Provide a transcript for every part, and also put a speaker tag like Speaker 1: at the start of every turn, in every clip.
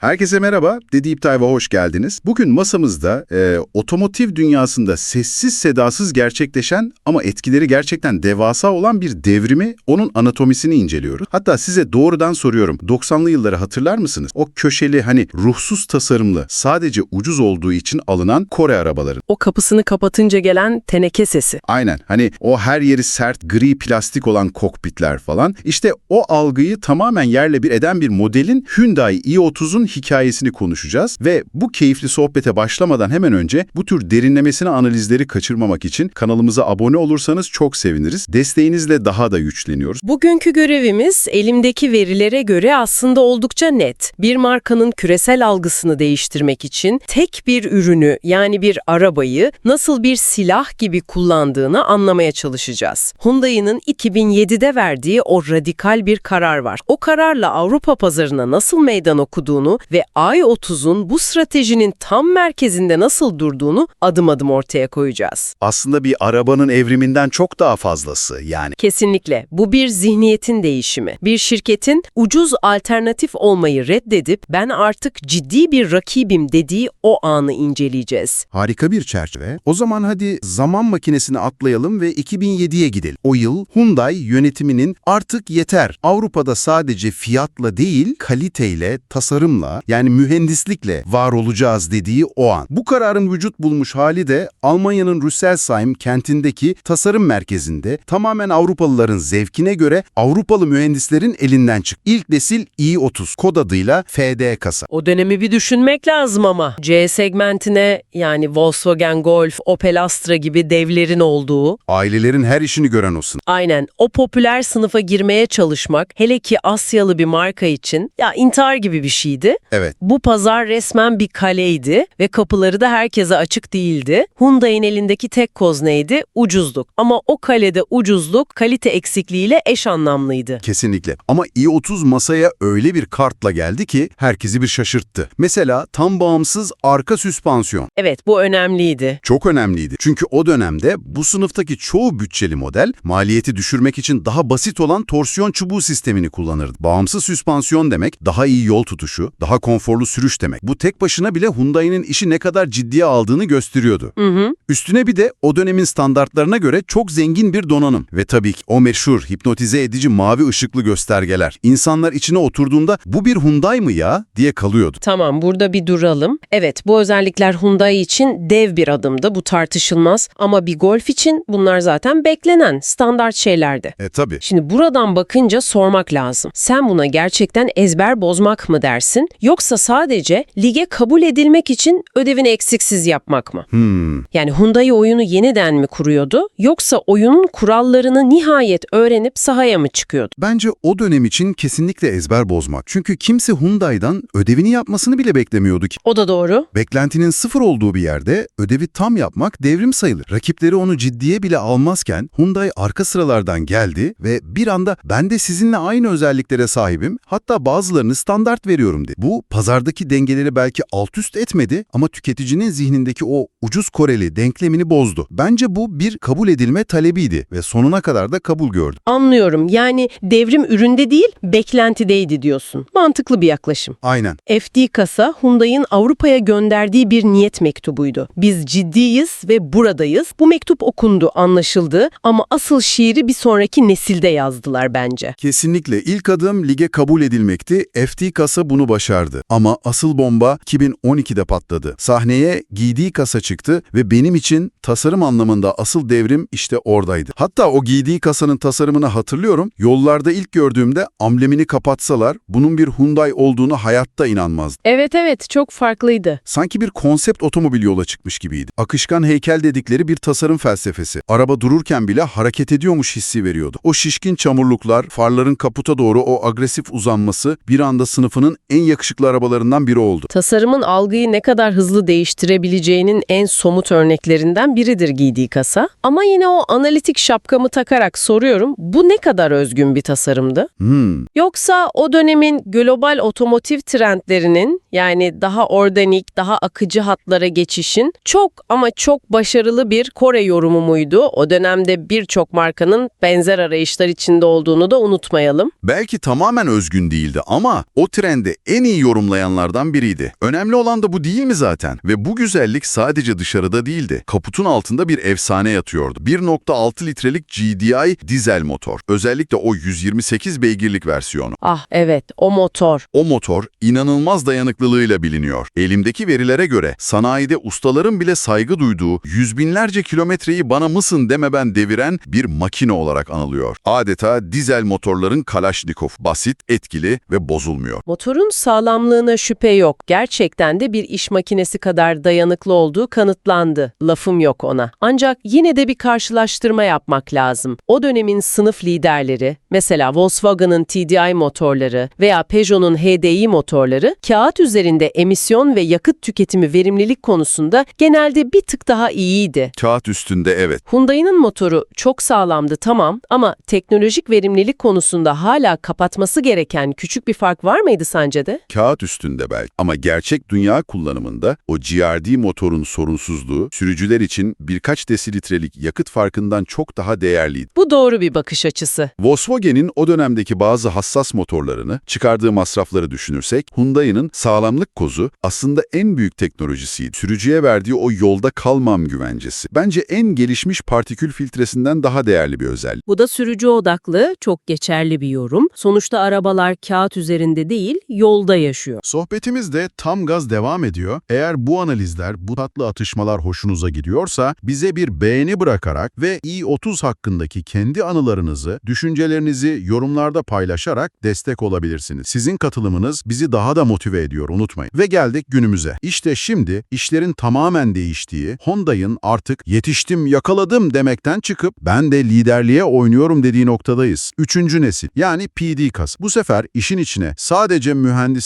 Speaker 1: Herkese merhaba, Deep Dive'a hoş geldiniz. Bugün masamızda e, otomotiv dünyasında sessiz sedasız gerçekleşen ama etkileri gerçekten devasa olan bir devrimi, onun anatomisini inceliyoruz. Hatta size doğrudan soruyorum, 90'lı yılları hatırlar mısınız? O köşeli hani ruhsuz tasarımlı, sadece ucuz olduğu için alınan Kore arabaları.
Speaker 2: O kapısını kapatınca gelen teneke sesi.
Speaker 1: Aynen hani o her yeri sert gri plastik olan kokpitler falan. İşte o algıyı tamamen yerle bir eden bir modelin Hyundai i30'un hikayesini konuşacağız. Ve bu keyifli sohbete başlamadan hemen önce bu tür derinlemesine analizleri kaçırmamak için kanalımıza abone olursanız çok seviniriz. Desteğinizle daha da güçleniyoruz.
Speaker 2: Bugünkü görevimiz elimdeki verilere göre aslında oldukça net. Bir markanın küresel algısını değiştirmek için tek bir ürünü yani bir arabayı nasıl bir silah gibi kullandığını anlamaya çalışacağız. Hyundai'nin 2007'de verdiği o radikal bir karar var. O kararla Avrupa pazarına nasıl meydan okuduğunu ve i30'un bu stratejinin tam merkezinde nasıl durduğunu adım adım ortaya koyacağız.
Speaker 1: Aslında bir arabanın evriminden çok daha fazlası yani.
Speaker 2: Kesinlikle. Bu bir zihniyetin değişimi. Bir şirketin ucuz alternatif olmayı reddedip ben artık ciddi bir rakibim dediği o anı inceleyeceğiz.
Speaker 3: Harika bir çerçeve. O zaman hadi zaman makinesini atlayalım ve 2007'ye gidelim. O yıl Hyundai yönetiminin artık yeter. Avrupa'da sadece fiyatla değil, kaliteyle, tasarımla yani mühendislikle var olacağız dediği o an. Bu kararın vücut bulmuş hali de Almanya'nın Rüsselsheim kentindeki tasarım merkezinde tamamen Avrupalıların zevkine göre Avrupalı mühendislerin elinden çık. İlk nesil i30 kod adıyla FD kasa.
Speaker 2: O dönemi bir düşünmek lazım ama. C segmentine yani Volkswagen Golf, Opel Astra gibi devlerin olduğu,
Speaker 3: Ailelerin her işini gören o sınıf.
Speaker 2: aynen o popüler sınıfa girmeye çalışmak hele ki Asyalı bir marka için ya intihar gibi bir şeydi.
Speaker 3: Evet.
Speaker 2: Bu pazar resmen bir kaleydi ve kapıları da herkese açık değildi. Hyundai'nin elindeki tek koz neydi? Ucuzluk. Ama o kalede ucuzluk kalite eksikliğiyle eş anlamlıydı.
Speaker 3: Kesinlikle. Ama i30 masaya öyle bir kartla geldi ki herkesi bir şaşırttı. Mesela tam bağımsız arka süspansiyon.
Speaker 2: Evet bu önemliydi.
Speaker 3: Çok önemliydi. Çünkü o dönemde bu sınıftaki çoğu bütçeli model maliyeti düşürmek için daha basit olan torsiyon çubuğu sistemini kullanırdı. Bağımsız süspansiyon demek daha iyi yol tutuşu, daha konforlu sürüş demek. Bu tek başına bile Hyundai'nin işi ne kadar ciddiye aldığını gösteriyordu.
Speaker 2: Hı hı.
Speaker 3: Üstüne bir de o dönemin standartlarına göre çok zengin bir donanım. Ve tabii ki o meşhur hipnotize edici mavi ışıklı göstergeler. İnsanlar içine oturduğunda bu bir Hyundai mı ya diye kalıyordu.
Speaker 2: Tamam burada bir duralım. Evet bu özellikler Hyundai için dev bir adımdı bu tartışılmaz ama bir Golf için bunlar zaten beklenen standart şeylerdi.
Speaker 3: E tabii.
Speaker 2: Şimdi buradan bakınca sormak lazım. Sen buna gerçekten ezber bozmak mı dersin yoksa sadece lige kabul edilmek için ödevini eksiksiz yapmak mı?
Speaker 3: Hmm.
Speaker 2: Yani Hyundai oyunu yeniden mi kuruyordu yoksa oyunun kurallarını nihayet öğrenip sahaya mı çıkıyordu?
Speaker 3: Bence o dönem için kesinlikle ezber bozmak. Çünkü kimse Hyundai'dan ödevini yapmasını bile beklemiyordu ki.
Speaker 2: O da doğru.
Speaker 3: Beklentinin sıfır olduğu bir yerde ödevi tam yapmak devrim sayılır. Rakipleri onu ciddiye bile almazken Hyundai arka sıralardan geldi ve bir anda ben de sizinle aynı özelliklere sahibim hatta bazılarını standart veriyorum dedi. Bu pazardaki dengeleri belki alt üst etmedi ama tüketicinin zihnindeki o ucuz Koreli denklemini bozdu. Bence bu bir kabul edilme talebiydi ve sonuna kadar da kabul gördü.
Speaker 2: Anlıyorum. Yani devrim üründe değil, beklentideydi diyorsun. Mantıklı bir yaklaşım.
Speaker 3: Aynen.
Speaker 2: FD kasa Hyundai'nin Avrupa'ya gönderdiği bir niyet mektubuydu. Biz ciddiyiz ve buradayız. Bu mektup okundu, anlaşıldı ama asıl şiiri bir sonraki nesilde yazdılar bence.
Speaker 3: Kesinlikle ilk adım lige kabul edilmekti. FT kasa bunu başardı. Ama asıl bomba 2012'de patladı. Sahneye giydiği kasa çıktı ve benim için tasarım anlamında asıl devrim işte oradaydı. Hatta o giydiği kasanın tasarımını hatırlıyorum. Yollarda ilk gördüğümde amblemini kapatsalar bunun bir Hyundai olduğunu hayatta inanmazdım.
Speaker 2: Evet evet, çok farklıydı.
Speaker 3: Sanki bir konsept otomobil yola çıkmış gibiydi. Akışkan heykel dedikleri bir tasarım felsefesi. Araba dururken bile hareket ediyormuş hissi veriyordu. O şişkin çamurluklar, farların kaputa doğru o agresif uzanması bir anda sınıfının en yakışıklı arabalarından biri oldu.
Speaker 2: Tasarımın algıyı ne kadar hızlı değiştirebileceğinin en somut örneklerinden biridir giydiği kasa. Ama yine o analitik şapkamı takarak soruyorum, bu ne kadar özgün bir tasarımdı?
Speaker 3: Hmm,
Speaker 2: Yoksa o dönemin global otomotiv trendlerinin yani daha organik, daha akıcı hatlara geçişin çok ama çok başarılı bir Kore yorumu muydu? O dönemde birçok markanın benzer arayışlar içinde olduğunu da unutmayalım.
Speaker 3: belki tamamen özgün değildi ama o trende en
Speaker 1: iyi yorumlayanlardan biriydi. Önemli olan da bu değil mi zaten? Ve bu güzellik sadece dışarıda değildi. Kaputun altında bir efsane yatıyordu. 1.6 litrelik GDI dizel motor. Özellikle o 128 beygirlik versiyonu.
Speaker 2: Ah evet, o motor.
Speaker 1: O motor inanılmaz dayanıklılığıyla biliniyor. Elimdeki verilere göre sanayide ustaların bile saygı duyduğu yüz binlerce kilometreyi bana mısın demeben deviren bir makine olarak anılıyor. Adeta dizel motorların Kalashnikov basit, etkili ve bozulmuyor.
Speaker 2: Motorun sağlamlığına şüphe yok. Gerçekten de bir iş makinesi kadar dayanıklı olduğu kanıtlandı. Lafım yok ona. Ancak yine de bir karşılaştırma yapmak lazım. O dönemin sınıf liderleri, mesela Volkswagen'ın TDI motorları veya Peugeot'un HDI motorları, kağıt üzerinde emisyon ve yakıt tüketimi verimlilik konusunda genelde bir tık daha iyiydi.
Speaker 1: Kağıt üstünde evet.
Speaker 2: Hyundai'nin motoru çok sağlamdı tamam ama teknolojik verimlilik konusunda hala kapatması gereken küçük bir fark var mıydı sence de?
Speaker 1: Kağıt üstünde belki ama gerçek dünya kullanımında o GRD motorun sorunsuzluğu sürücüler için birkaç desilitrelik yakıt farkından çok daha değerliydi.
Speaker 2: Bu doğru bir bakış açısı.
Speaker 1: Volkswagen'in o dönemdeki bazı hassas motorlarını, çıkardığı masrafları düşünürsek, Hyundai'nin sağlamlık kozu aslında en büyük teknolojisiydi. Sürücüye verdiği o yolda kalmam güvencesi. Bence en gelişmiş partikül filtresinden daha değerli bir özellik.
Speaker 2: Bu da sürücü odaklı, çok geçerli bir yorum. Sonuçta arabalar kağıt üzerinde değil, yolda yaşıyor.
Speaker 3: Sohbetimiz de tam gaz devam ediyor. Eğer bu analizler, bu tatlı atışmalar hoşunuza gidiyorsa bize bir beğeni bırakarak ve i30 hakkındaki kendi anılarınızı, düşüncelerinizi yorumlarda paylaşarak destek olabilirsiniz. Sizin katılımınız bizi daha da motive ediyor unutmayın. Ve geldik günümüze. İşte şimdi işlerin tamamen değiştiği, Honda'nın artık yetiştim, yakaladım demekten çıkıp ben de liderliğe oynuyorum dediği noktadayız. Üçüncü nesil yani PD kas. Bu sefer işin içine sadece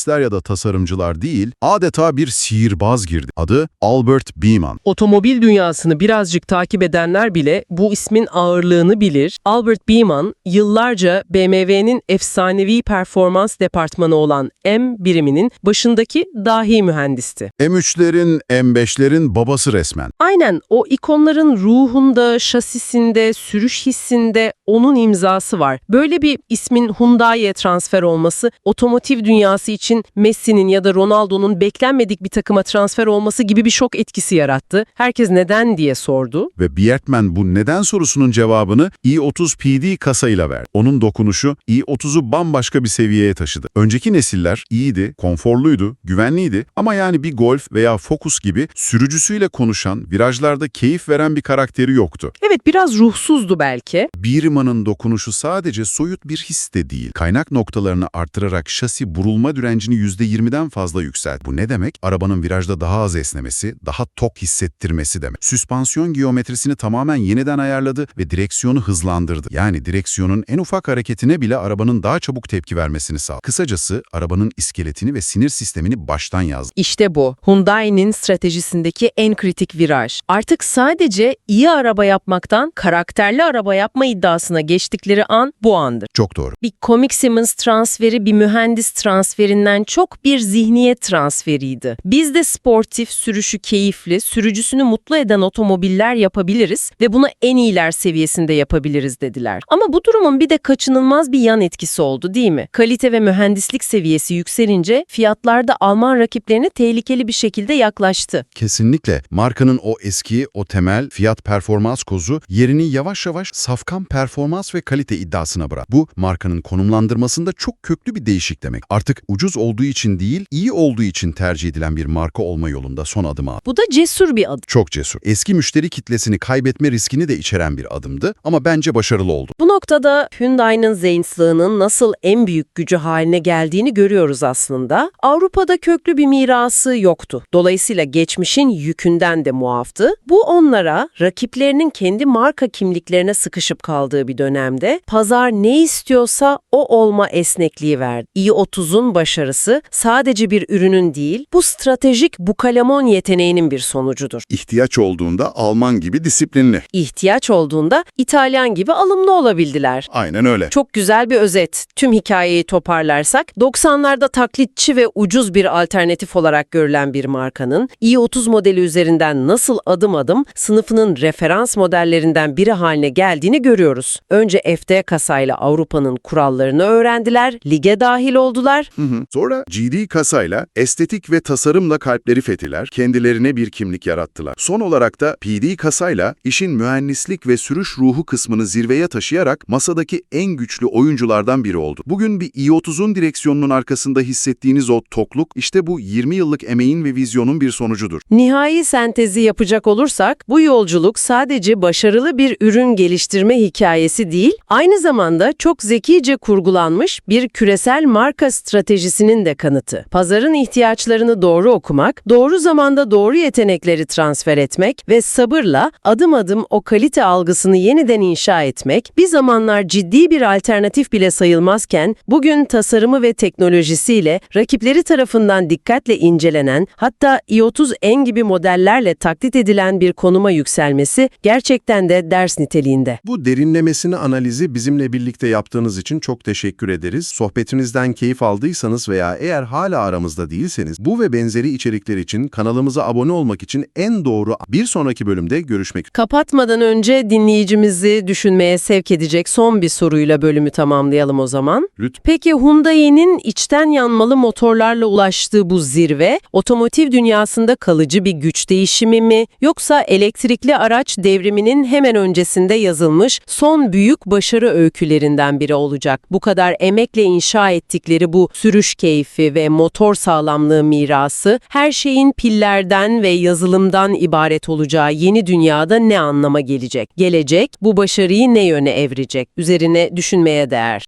Speaker 3: mühendisler ya da tasarımcılar değil, adeta bir sihirbaz girdi. Adı Albert Beeman.
Speaker 2: Otomobil dünyasını birazcık takip edenler bile bu ismin ağırlığını bilir. Albert Beeman, yıllarca BMW'nin efsanevi performans departmanı olan M biriminin başındaki dahi mühendisti.
Speaker 3: M3'lerin, M5'lerin babası resmen.
Speaker 2: Aynen o ikonların ruhunda, şasisinde, sürüş hissinde onun imzası var. Böyle bir ismin Hyundai'ye transfer olması, otomotiv dünyası için Messi'nin ya da Ronaldo'nun beklenmedik bir takıma transfer olması gibi bir şok etkisi yarattı. Herkes neden diye sordu.
Speaker 3: Ve Biertman bu neden sorusunun cevabını i30 PD kasayla verdi. Onun dokunuşu i30'u bambaşka bir seviyeye taşıdı. Önceki nesiller iyiydi, konforluydu, güvenliydi ama yani bir Golf veya Focus gibi sürücüsüyle konuşan, virajlarda keyif veren bir karakteri yoktu.
Speaker 2: Evet biraz ruhsuzdu belki.
Speaker 3: Bierman'ın dokunuşu sadece soyut bir his de değil. Kaynak noktalarını arttırarak şasi burulma direncini %20'den fazla yükseltti. Bu ne demek? Arabanın virajda daha az esnemesi, daha tok hissettirmesi demek. Süspansiyon geometrisini tamamen yeniden ayarladı ve direksiyonu hızlandırdı. Yani direksiyonun en ufak hareketine bile arabanın daha çabuk tepki vermesini sağladı. Kısacası arabanın iskeletini ve sinir sistemini baştan yazdı.
Speaker 2: İşte bu. Hyundai'nin stratejisindeki en kritik viraj. Artık sadece iyi araba yapmaktan karakterli araba yapma iddiasına geçtikleri an bu andır.
Speaker 3: Çok doğru.
Speaker 2: Bir Comic Simmons transferi bir mühendis transferinden çok bir zihniyet transferiydi. Biz de sportif, sürüşü keyifli, sürücüsünü mutlu eden otomobiller yapabiliriz ve bunu en iyiler seviyesinde yapabiliriz dediler. Ama bu durumun bir de kaçınılmaz bir yan etkisi oldu değil mi? Kalite ve mühendislik seviyesi yükselince fiyatlar da Alman rakiplerine tehlikeli bir şekilde yaklaştı.
Speaker 3: Kesinlikle. Markanın o eski, o temel fiyat performans kozu yerini yavaş yavaş safkan performans ve kalite iddiasına bırak. Bu markanın konumlandırmasında çok köklü bir değişik demek. Artık ucuz olduğu için değil, iyi olduğu için tercih edilen bir marka olma yolunda son adım attı.
Speaker 2: Bu da cesur bir adım.
Speaker 3: Çok cesur. Eski müşteri kitlesini kaybetme riskini de içeren bir adımdı ama bence başarılı oldu.
Speaker 2: Bu noktada Hyundai'nin Zainslığının nasıl en büyük gücü haline geldiğini görüyoruz aslında. Avrupa'da köklü bir mirası yoktu. Dolayısıyla geçmişin yükünden de muaftı. Bu onlara rakiplerinin kendi marka kimliklerine sıkışıp kaldığı bir dönemde pazar ne istiyorsa o olma esnekliği verdi. i30'un başarısı sadece bir ürünün değil, bu stratejik bukalemon yeteneğinin bir sonucudur.
Speaker 1: İhtiyaç olduğunda Alman gibi disiplinli.
Speaker 2: İhtiyaç olduğunda İtalyan gibi alımlı olabildiler. Öğrendiler.
Speaker 1: Aynen öyle.
Speaker 2: Çok güzel bir özet. Tüm hikayeyi toparlarsak, 90'larda taklitçi ve ucuz bir alternatif olarak görülen bir markanın i30 modeli üzerinden nasıl adım adım sınıfının referans modellerinden biri haline geldiğini görüyoruz. Önce FD kasayla Avrupa'nın kurallarını öğrendiler, lige dahil oldular.
Speaker 1: Hı hı. Sonra GD kasayla estetik ve tasarımla kalpleri fethiler, kendilerine bir kimlik yarattılar. Son olarak da PD kasayla işin mühendislik ve sürüş ruhu kısmını zirveye taşıyarak masadaki en güçlü oyunculardan biri oldu. Bugün bir i30'un direksiyonunun arkasında hissettiğiniz o tokluk işte bu 20 yıllık emeğin ve vizyonun bir sonucudur.
Speaker 2: Nihai sentezi yapacak olursak, bu yolculuk sadece başarılı bir ürün geliştirme hikayesi değil, aynı zamanda çok zekice kurgulanmış bir küresel marka stratejisinin de kanıtı. Pazarın ihtiyaçlarını doğru okumak, doğru zamanda doğru yetenekleri transfer etmek ve sabırla adım adım o kalite algısını yeniden inşa etmek, bir zamanlar ciddi bir alternatif bile sayılmazken, bugün tasarımı ve teknolojisiyle rakipleri tarafından dikkatle incelenen, hatta i30N gibi modellerle taklit edilen bir konuma yükselmesi gerçekten de ders niteliğinde.
Speaker 3: Bu derinlemesine analizi bizimle birlikte yaptığınız için çok teşekkür ederiz. Sohbetimizden keyif aldıysanız veya eğer hala aramızda değilseniz bu ve benzeri içerikler için kanalımıza abone olmak için en doğru bir sonraki bölümde görüşmek
Speaker 2: Kapatmadan önce dinleyicimizi düşünmeye sevk edecek son bir soruyla bölümü tamamlayalım o zaman.
Speaker 3: Lütfen.
Speaker 2: Peki Hyundai'nin içten yanmalı motorlarla ulaştığı bu zirve, otomotiv dünyasında kalıcı bir güç değişimi mi, yoksa elektrikli araç devriminin hemen öncesinde yazılmış son büyük başarı öykülerinden biri olacak? Bu kadar emekle inşa ettikleri bu sürüş keyfi ve motor sağlamlığı mirası, her şeyin pillerden ve yazılımdan ibaret olacağı yeni dünyada ne anlama gelecek? Gelecek, bu başarıyı ne yöne evrecek? Üzerine düşünmeye değer.